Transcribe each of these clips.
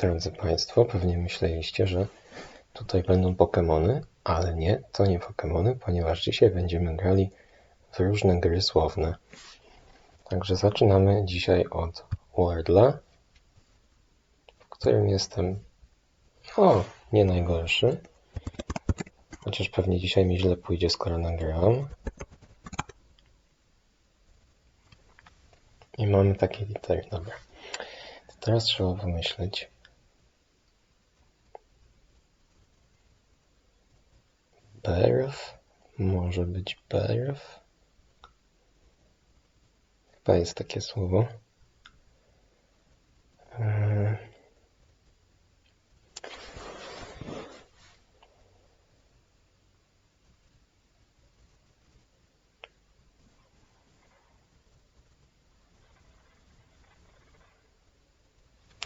Drodzy Państwo, pewnie myśleliście, że tutaj będą Pokemony, ale nie, to nie Pokemony, ponieważ dzisiaj będziemy grali w różne gry słowne. Także zaczynamy dzisiaj od Wordla, w którym jestem, o, nie najgorszy. Chociaż pewnie dzisiaj mi źle pójdzie, skoro nagrałam. I mamy takie litery, dobra. To teraz trzeba pomyśleć. Berw? Może być berw? Chyba jest takie słowo. Eee,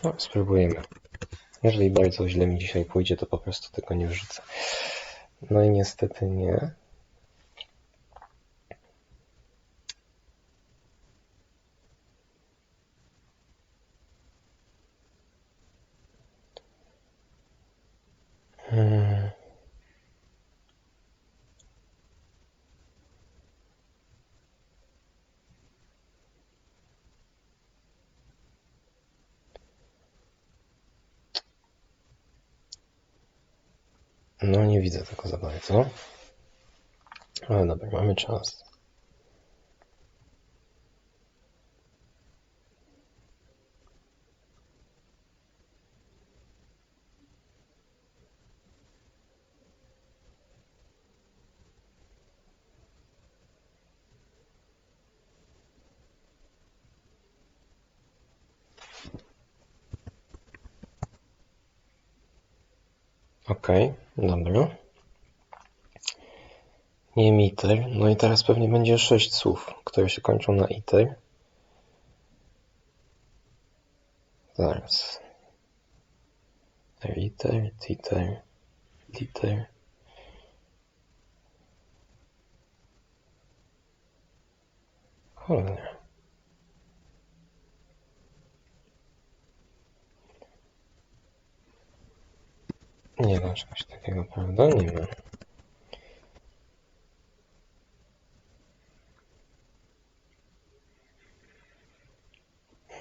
No, spróbujemy. Jeżeli bardzo źle mi dzisiaj pójdzie, to po prostu tego nie wrzucę. No i niestety nie. No nie widzę tego za bardzo. Ale dobra, mamy czas. Okej, dobra. Nie miter. No i teraz pewnie będzie sześć słów, które się kończą na iter. Zaraz. Riter, titer, liter. Cholera. Nie ma czegoś takiego, prawda? Nie ma.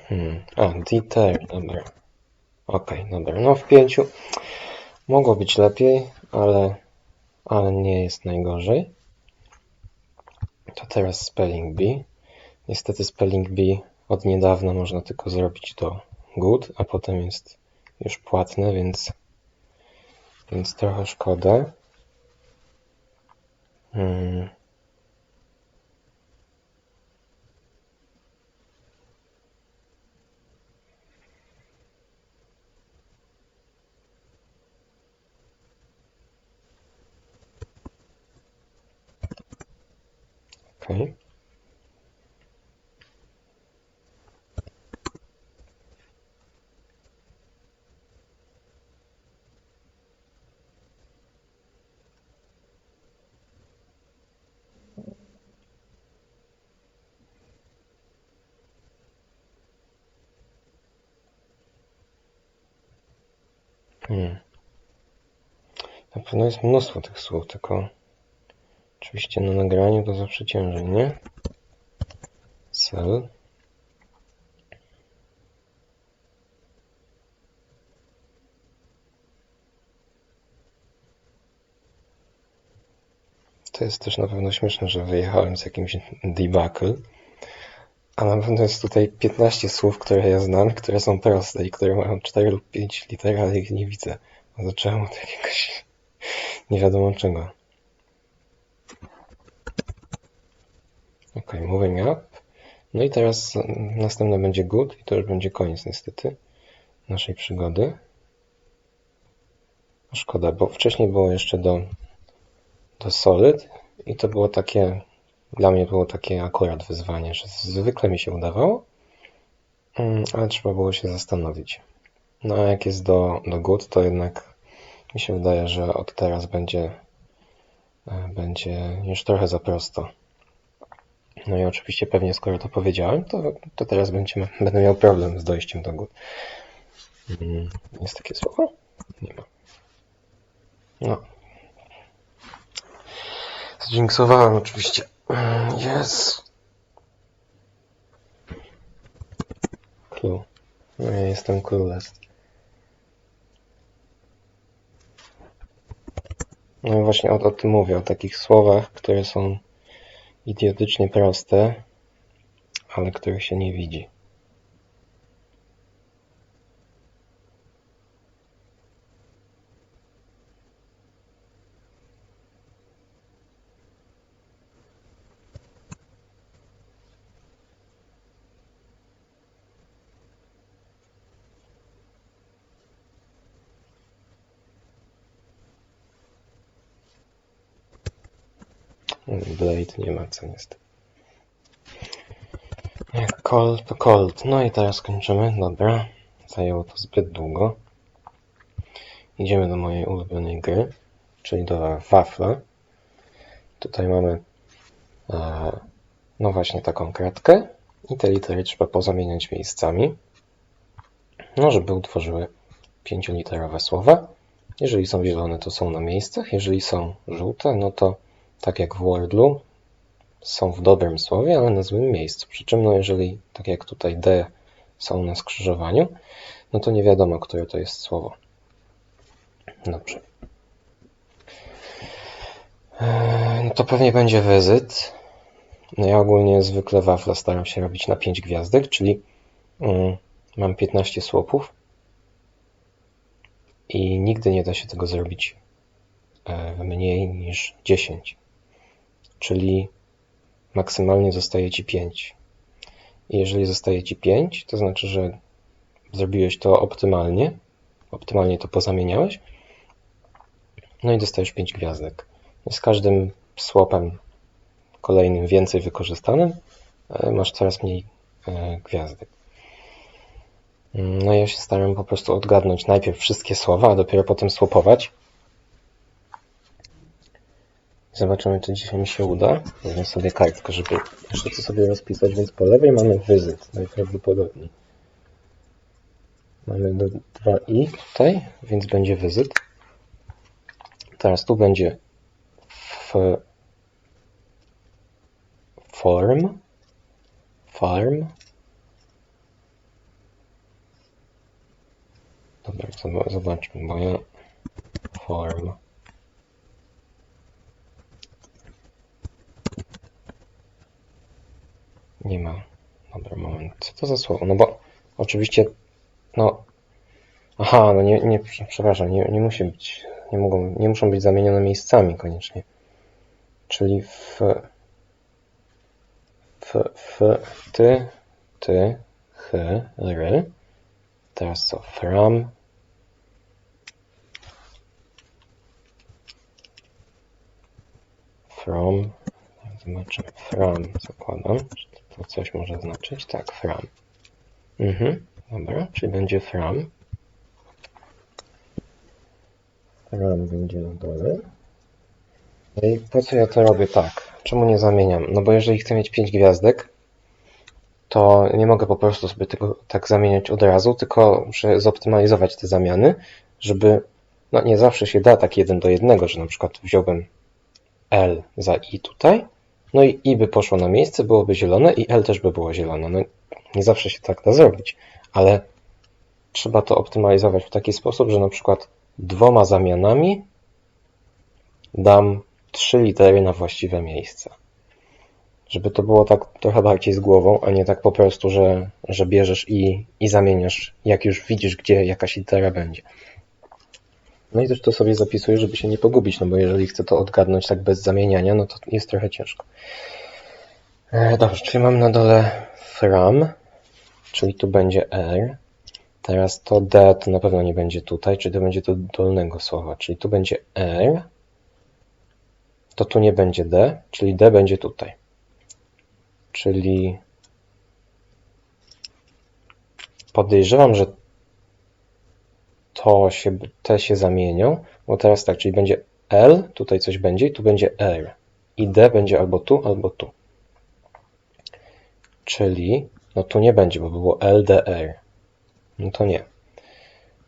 Hmm. A, detail, dobra. Okej, dobra. No w pięciu mogło być lepiej, ale, ale nie jest najgorzej. To teraz spelling bee. Niestety spelling bee od niedawna można tylko zrobić do good, a potem jest już płatne, więc, więc trochę szkoda. Hmm. Okej. Hmm. Na pewno jest mnóstwo tych słów, tylko oczywiście na nagraniu to zawsze ciężej, nie? Cell. To jest też na pewno śmieszne, że wyjechałem z jakimś debacle. A na pewno jest tutaj 15 słów, które ja znam, które są proste i które mają 4 lub 5 liter, ale ich nie widzę. A zacząłem od jakiegoś nie wiadomo czego. Ok, moving up. No i teraz następne będzie good i to już będzie koniec niestety naszej przygody. Szkoda, bo wcześniej było jeszcze do, do solid i to było takie, dla mnie było takie akurat wyzwanie, że zwykle mi się udawało, mm, ale trzeba było się zastanowić. No a jak jest do, do good, to jednak mi się wydaje, że od teraz będzie, e, będzie już trochę za prosto. No i oczywiście pewnie skoro to powiedziałem, to, to teraz będziemy, będę miał problem z dojściem do góry. Mm, Jest takie słowo? Nie ma. No. Zdźwięksowałem oczywiście. Mm, Jest. Clue. No ja jestem clueless. No właśnie o, o tym mówię, o takich słowach, które są idiotycznie proste, ale których się nie widzi. Blade nie ma co niestety. Jak cold to cold. No i teraz kończymy. Dobra. Zajęło to zbyt długo. Idziemy do mojej ulubionej gry, czyli do wafla. Tutaj mamy e, no właśnie taką kratkę i te litery trzeba pozamieniać miejscami, no żeby utworzyły pięcioliterowe słowa. Jeżeli są zielone, to są na miejscach. Jeżeli są żółte, no to tak jak w Wordlu, są w dobrym słowie, ale na złym miejscu. Przy czym, no jeżeli, tak jak tutaj D są na skrzyżowaniu, no to nie wiadomo, które to jest słowo. Dobrze. Eee, No to pewnie będzie wizyt. No ja ogólnie zwykle wafle staram się robić na 5 gwiazdek, czyli mm, mam 15 słupów i nigdy nie da się tego zrobić e, mniej niż 10. Czyli maksymalnie zostaje Ci 5. I jeżeli zostaje Ci 5, to znaczy, że zrobiłeś to optymalnie, optymalnie to pozamieniałeś, no i dostajesz 5 gwiazdek. Z każdym słopem kolejnym więcej wykorzystanym e, masz coraz mniej e, gwiazdek. No ja się staram po prostu odgadnąć najpierw wszystkie słowa, a dopiero potem słopować. Zobaczymy, czy dzisiaj mi się uda. Wezmę sobie kartkę, żeby jeszcze to sobie rozpisać, więc po lewej mamy wyzyt, najprawdopodobniej. Mamy do 2i tutaj, więc będzie wyzyt. Teraz tu będzie f form, farm. Dobra, zob- zobaczmy, bo ja form. Nie ma. Dobra, moment. Co to za słowo? No bo oczywiście, no. Aha, no nie, nie przepraszam, nie, nie musi być, nie mogą, nie muszą być zamienione miejscami koniecznie. Czyli w, w, w, ty, ty, ch, ry. Teraz co? From. From. Zobaczymy. From zakładam. To coś może znaczyć? Tak, from. Mhm. Dobra, czyli będzie from. From będzie na dole. No i po co ja to robię tak? Czemu nie zamieniam? No bo jeżeli chcę mieć 5 gwiazdek, to nie mogę po prostu sobie tego tak zamieniać od razu, tylko muszę zoptymalizować te zamiany, żeby, no nie zawsze się da tak jeden do jednego, że na przykład wziąłbym L za I tutaj, no i I by poszło na miejsce, byłoby zielone i L też by było zielone. No nie zawsze się tak da zrobić, ale trzeba to optymalizować w taki sposób, że na przykład dwoma zamianami dam trzy litery na właściwe miejsce. Żeby to było tak trochę bardziej z głową, a nie tak po prostu, że, że bierzesz i, i zamieniasz, jak już widzisz, gdzie jakaś litera będzie. No i też to sobie zapisuję, żeby się nie pogubić, no bo jeżeli chcę to odgadnąć tak bez zamieniania, no to jest trochę ciężko. E, dobrze, czyli mam na dole from, czyli tu będzie R. Teraz to D to na pewno nie będzie tutaj, czyli to będzie do dolnego słowa, czyli tu będzie R. To tu nie będzie D, czyli D będzie tutaj. Czyli podejrzewam, że to się, te się zamienią, bo teraz tak, czyli będzie L, tutaj coś będzie tu będzie R. I D będzie albo tu, albo tu. Czyli, no tu nie będzie, bo było LDR. No to nie.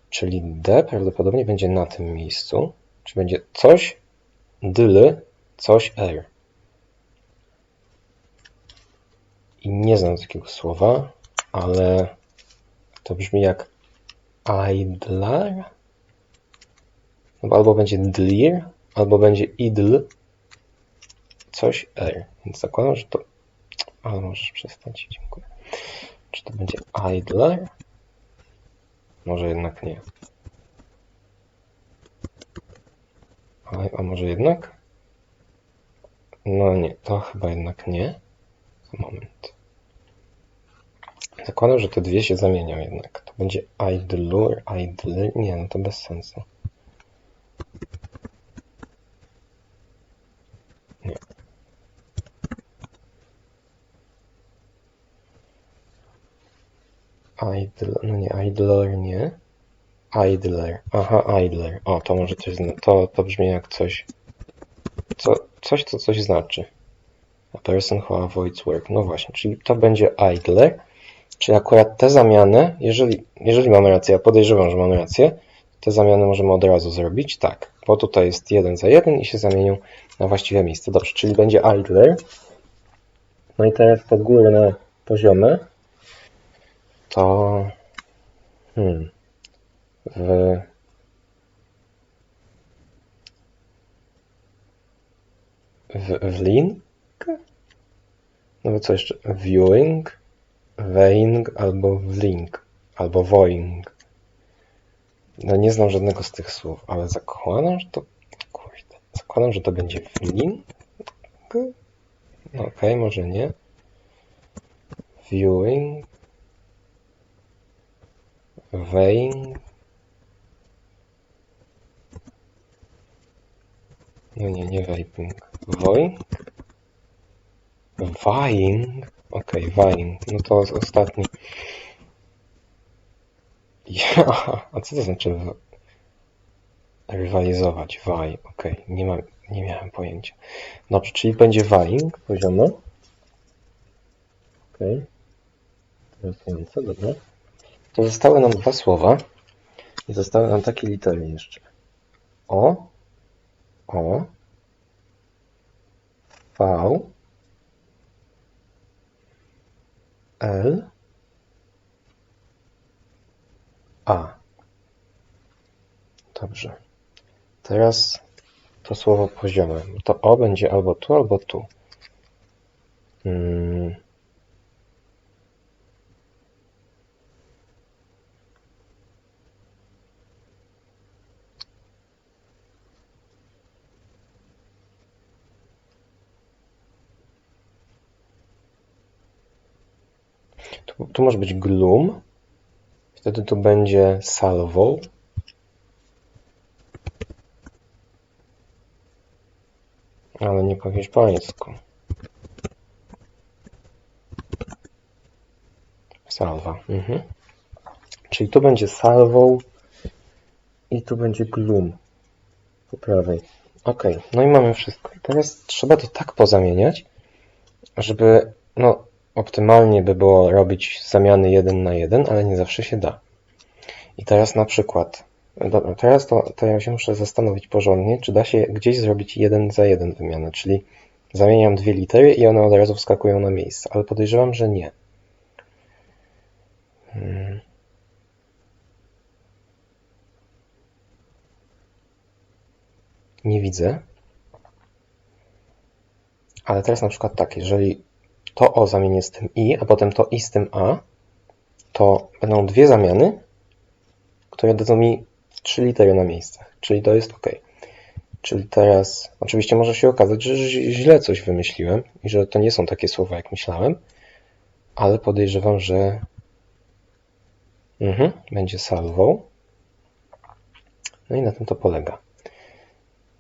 Czyli D prawdopodobnie będzie na tym miejscu. Czy będzie coś dl, coś r. I nie znam takiego słowa, ale to brzmi jak idler. No albo będzie dlir, albo będzie idl, coś r. Więc zakładam, że to... Ale możesz przestać, dziękuję. Czy to będzie idler? Może jednak nie. A, a może jednak? No nie, to chyba jednak nie. Moment. Zakładam, że te dwie się zamienią jednak. To będzie idlur, idl... Nie, no to bez sensu. Nie. Idle, no nie, idler nie. Idler. Aha, idler. O, to może coś zna to, to brzmi jak coś. Co, coś, co coś znaczy. A person who avoids work. No właśnie, czyli to będzie idler. Czyli akurat te zamiany, jeżeli, jeżeli mamy rację, ja podejrzewam, że mamy rację, te zamiany możemy od razu zrobić. Tak, bo tutaj jest jeden za jeden i się zamienią na właściwe miejsce. Dobrze, czyli będzie idler. No i teraz podgórne poziomy to hmm, w w, w link? No co jeszcze? Viewing, weighing albo w link, albo voing. No nie znam żadnego z tych słów, ale zakładam, że to kurde, zakładam, że to będzie w link. No okej, okay, może nie. Viewing, weighing, No nie, nie vaping. Voing? Vying? Okej, okay, vying. No to ostatni. Ja, a co to znaczy rywalizować? Vaj, okej, nie, mam, nie miałem pojęcia. Dobrze, czyli będzie vying poziomo. Okej. Okay. Dobra. To zostały nam dwa słowa. I zostały nam takie litery jeszcze. O o V L A. Dobrze. Teraz to słowo poziome. To O będzie albo tu, albo tu. Hmm. Tu, tu może być gloom. Wtedy tu będzie salvo. Ale nie po hiszpańsku. Salva. Mhm. Czyli tu będzie salvo i tu będzie gloom po prawej. Ok, no i mamy wszystko. I teraz trzeba to tak pozamieniać, żeby no, Optymalnie by było robić zamiany jeden na jeden, ale nie zawsze się da. I teraz na przykład, dobra, teraz to, to ja się muszę zastanowić porządnie, czy da się gdzieś zrobić jeden za jeden wymianę, czyli zamieniam dwie litery i one od razu wskakują na miejsce, ale podejrzewam, że nie. Hmm. Nie widzę. Ale teraz na przykład tak, jeżeli to O zamienię z tym I, a potem to I z tym A, to będą dwie zamiany, które dadzą mi trzy litery na miejscach, czyli to jest OK. Czyli teraz, oczywiście może się okazać, że źle coś wymyśliłem i że to nie są takie słowa, jak myślałem, ale podejrzewam, że mhm, będzie salvo. No i na tym to polega.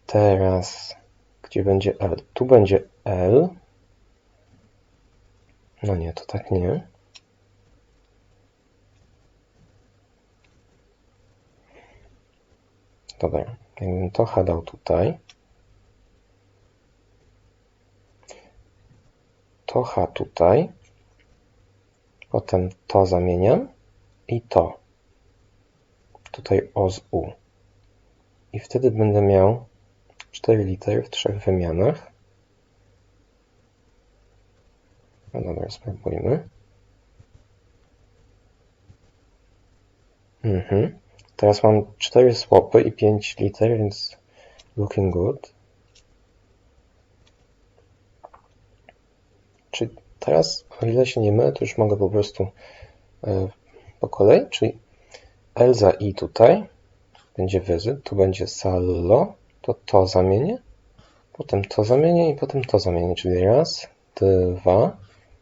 Teraz, gdzie będzie L? Tu będzie L, no nie, to tak nie. Dobra, jakbym to H dał tutaj, to H tutaj, potem to zamieniam i. To tutaj O z U. I wtedy będę miał 4 litery w trzech wymianach. No dobra, spróbujmy. Mhm. Teraz mam 4 słopy i 5 liter, więc looking good. Czy teraz, o ile się nie mylę, to już mogę po prostu e, po kolei, czyli Elza i tutaj będzie wyzy, tu będzie sallo, to to zamienię, potem to zamienię i potem to zamienię, czyli raz, dwa,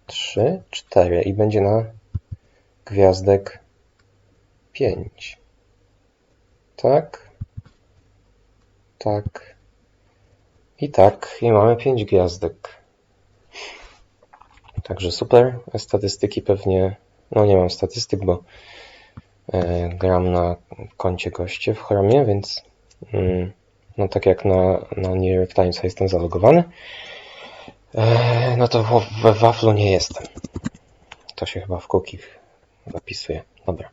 trzy, cztery i będzie na gwiazdek pięć. Tak, tak i tak i mamy pięć gwiazdek. Także super. Statystyki pewnie, no nie mam statystyk, bo e, gram na koncie goście w Chromie, więc mm, no tak jak na, na New York Times jestem zalogowany, e, no to w, Waflu nie jestem. To się chyba w cookie zapisuje. Dobra.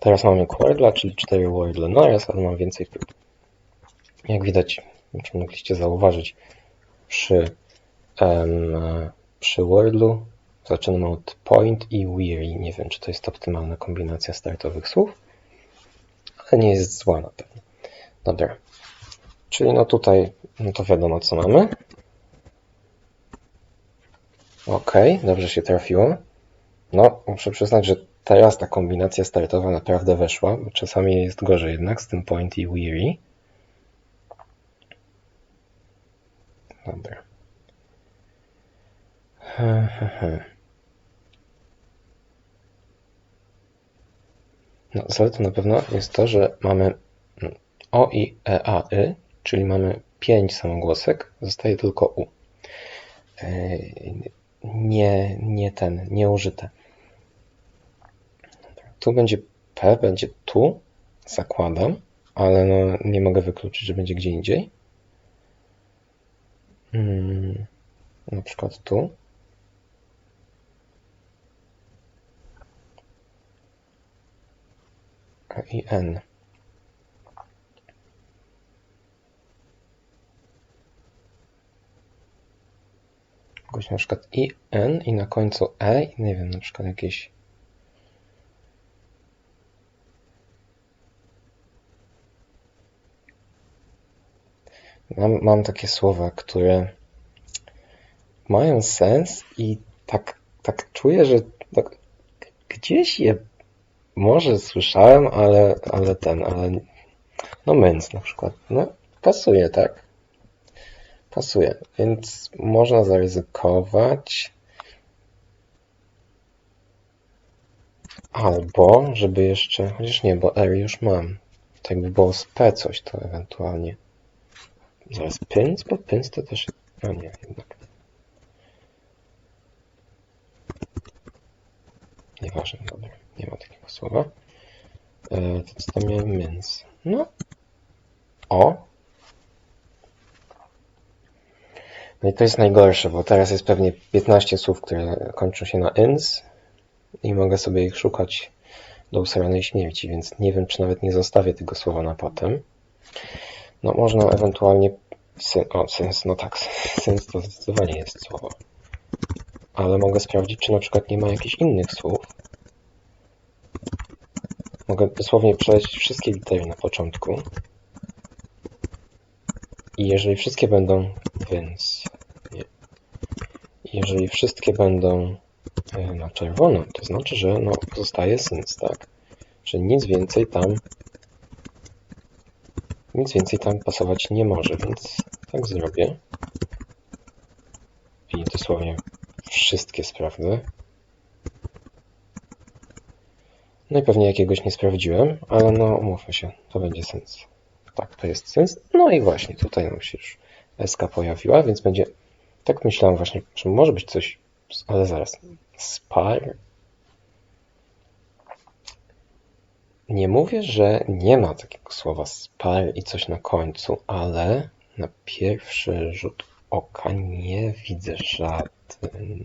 Teraz mamy Quordla, czyli 4 Wordle naraz, ale mam więcej prób. Jak widać, czy mogliście zauważyć, przy, przy Wordlu zaczynam od point i weary. Nie wiem, czy to jest optymalna kombinacja startowych słów, ale nie jest zła na pewno. Dobra. Czyli no tutaj, no to wiadomo co mamy. Ok, dobrze się trafiło. No, muszę przyznać, że teraz ta kombinacja startowa naprawdę weszła, czasami jest gorzej jednak z tym point i weary. Dobra. No, zaletą na pewno jest to, że mamy o i e, a, y, czyli mamy pięć samogłosek, zostaje tylko u. E, nie, nie ten, nieużyte. Tu będzie P, będzie tu, zakładam, ale no nie mogę wykluczyć, że będzie gdzie indziej. Hmm, na przykład tu. I N. Jakoś na przykład i N i na końcu E i nie wiem, na przykład jakieś Mam, mam takie słowa, które mają sens i tak, tak czuję, że tak gdzieś je może słyszałem, ale, ale ten, ale no męc na przykład, no pasuje, tak? Pasuje, więc można zaryzykować albo, żeby jeszcze, chociaż nie, bo R już mam, tak by było z P coś, to ewentualnie Zaraz pins, bo pins to też... A nie, jednak. Nieważne, dobra. Nie ma takiego słowa. E, to co tam miałem? Mins. No. O. No i to jest najgorsze, bo teraz jest pewnie 15 słów, które kończą się na ins i mogę sobie ich szukać do usranej śmierci, więc nie wiem, czy nawet nie zostawię tego słowa na potem. No można ewentualnie Syn, o, sens, no tak, sens to zdecydowanie jest słowo. Ale mogę sprawdzić, czy na przykład nie ma jakichś innych słów. Mogę dosłownie przelecieć wszystkie litery na początku. I jeżeli wszystkie będą więc. Jeżeli wszystkie będą e, na czerwono, to znaczy, że no, zostaje sens, tak? Czyli nic więcej tam nic więcej tam pasować nie może, więc tak zrobię. I dosłownie wszystkie sprawdzę. No i pewnie jakiegoś nie sprawdziłem, ale no umówmy się, to będzie sens. Tak, to jest sens. No i właśnie tutaj nam się już SK pojawiła, więc będzie... Tak myślałem właśnie, że może być coś... Ale zaraz. Spar Nie mówię, że nie ma takiego słowa spar i coś na końcu, ale na pierwszy rzut oka nie widzę żadnego.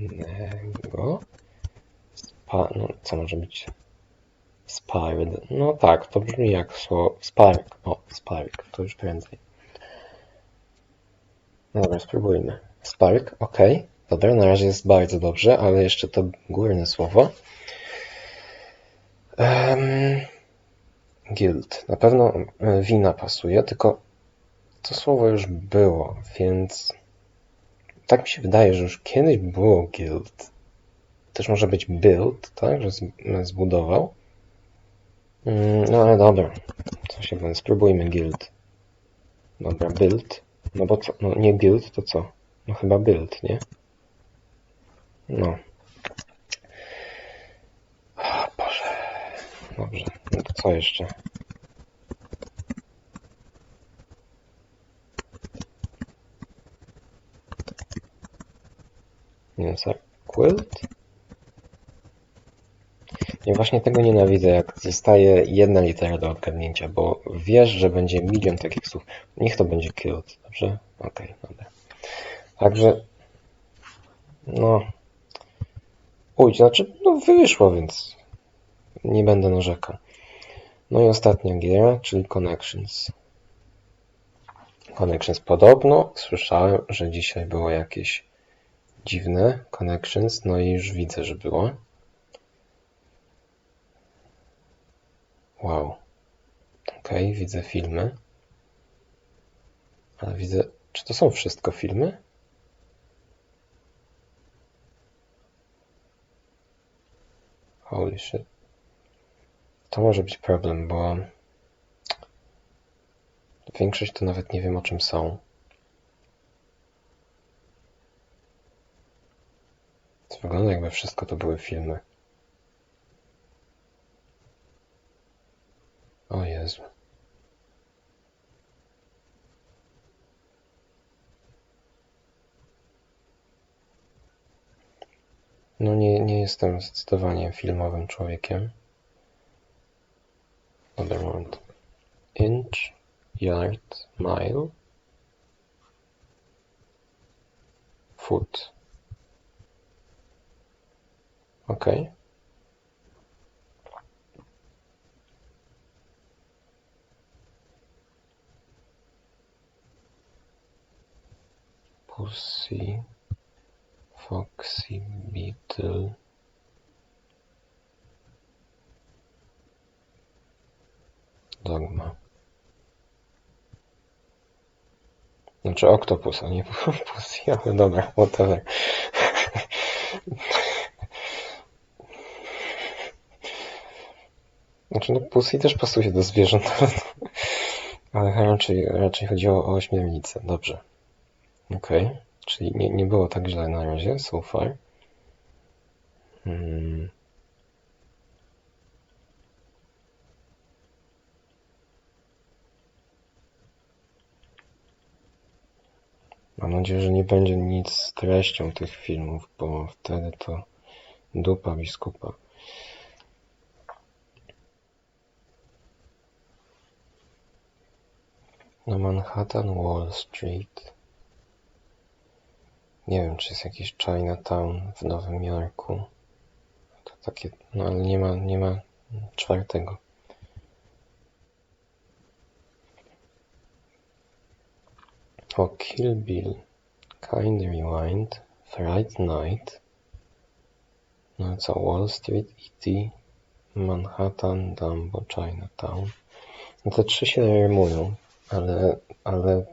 Spa, no co może być? Spired. No tak, to brzmi jak słowo spark. O, spark, to już prędzej. No dobra, spróbujmy. Spark, ok. Dobra, na razie jest bardzo dobrze, ale jeszcze to górne słowo. Um, guild. Na pewno e, wina pasuje, tylko to słowo już było, więc tak mi się wydaje, że już kiedyś było guild. Też może być build, tak, że zbudował. Mm, no ale dobra, co się powiem, spróbujmy guild. Dobra, build. No bo co, no nie build, to co? No chyba build, nie? No. O Boże. Dobrze, no to co jeszcze? Nie wiem, quilt? I właśnie tego nienawidzę, jak zostaje jedna litera do odgadnięcia, bo wiesz, że będzie milion takich słów. Niech to będzie killed, dobrze? Okej, okay, dobra. Także, no, Uj, znaczy, no wyszło, więc nie będę narzekał. No i ostatnia giera, czyli Connections. Connections podobno słyszałem, że dzisiaj było jakieś dziwne Connections, no i już widzę, że było. Wow. Ok, widzę filmy. Ale widzę, czy to są wszystko filmy? Holy shit. To może być problem, bo większość to nawet nie wiem o czym są. To wygląda jakby wszystko to były filmy. O Jezu. No nie, nie jestem zdecydowanie filmowym człowiekiem. Other moment. Inch, yard, mile, foot. Ok. Pussy. Foxy Beetle Dogma. Znaczy Octopus, a nie Pussy, ale dobra, whatever. Znaczy no Pussy też pasuje do zwierząt, ale raczej, raczej chodziło o ośmiornicę. Dobrze. Okej. Okay. Czyli nie, nie było tak źle na razie, so far. Hmm. Mam nadzieję, że nie będzie nic z treścią tych filmów, bo wtedy to dupa biskupa. Na Manhattan Wall Street nie wiem, czy jest jakiś Chinatown w Nowym Jorku. To takie, no ale nie ma, nie ma czwartego. O Kill Bill, Kind Rewind, Fright Night, no co, Wall Street, E.T., Manhattan, Dumbo, Chinatown. No te trzy się rymują, ale, ale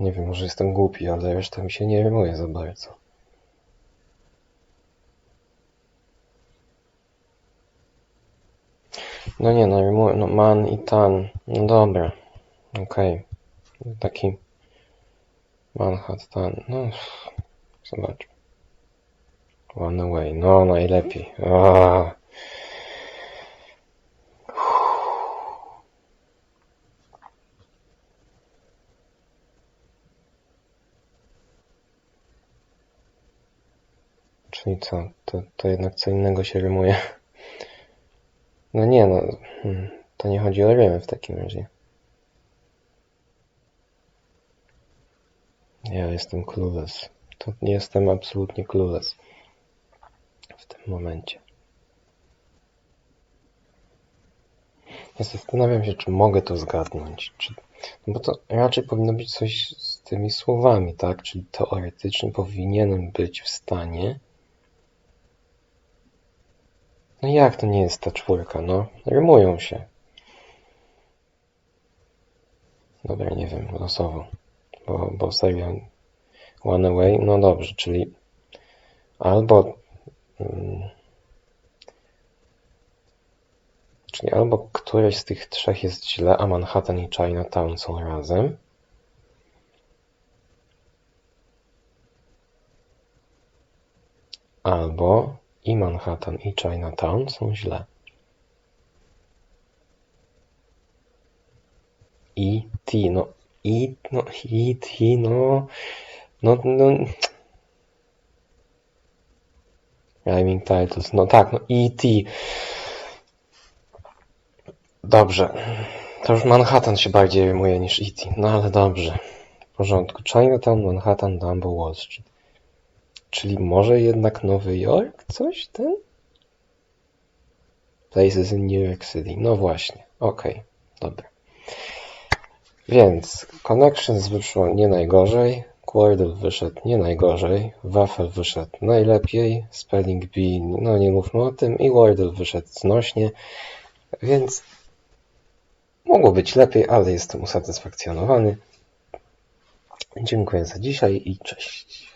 nie wiem, może jestem głupi, ale reszta mi się nie rymuje za bardzo. No nie, no rymuję, no man i tan. No dobra, okej. Okay. Taki Manhattan, no zobacz. One away, no najlepiej. Aaaa. Czyli co? To, to jednak co innego się rymuje. No nie no, hmm, to nie chodzi o rymy w takim razie. Ja jestem clueless. To jestem absolutnie clueless w tym momencie. Ja zastanawiam się, czy mogę to zgadnąć. Czy... No bo to raczej powinno być coś z tymi słowami, tak? Czyli teoretycznie powinienem być w stanie. No jak to nie jest ta czwórka? No, rymują się. Dobra, nie wiem, losowo. Bo, bo seria One Away, no dobrze, czyli albo. mm, Czyli albo któreś z tych trzech jest źle, a Manhattan i Chinatown są razem. Albo i Manhattan i Chinatown są źle. I T, no i no i T, no no no Rhyming titles, no tak, no E.T. Dobrze. To już Manhattan się bardziej rymuje niż E.T. No ale dobrze. W porządku. Chinatown, Manhattan, Dumbo, Wall Street. Czyli może jednak Nowy Jork? Coś ten? Places in New York City. No właśnie. Okej. Dobra. Więc Connections wyszło nie najgorzej. Quordle wyszedł nie najgorzej. Waffle wyszedł najlepiej. Spelling Bee, no nie mówmy o tym. I Wordle wyszedł znośnie. Więc Mogło być lepiej, ale jestem usatysfakcjonowany. Dziękuję za dzisiaj i cześć.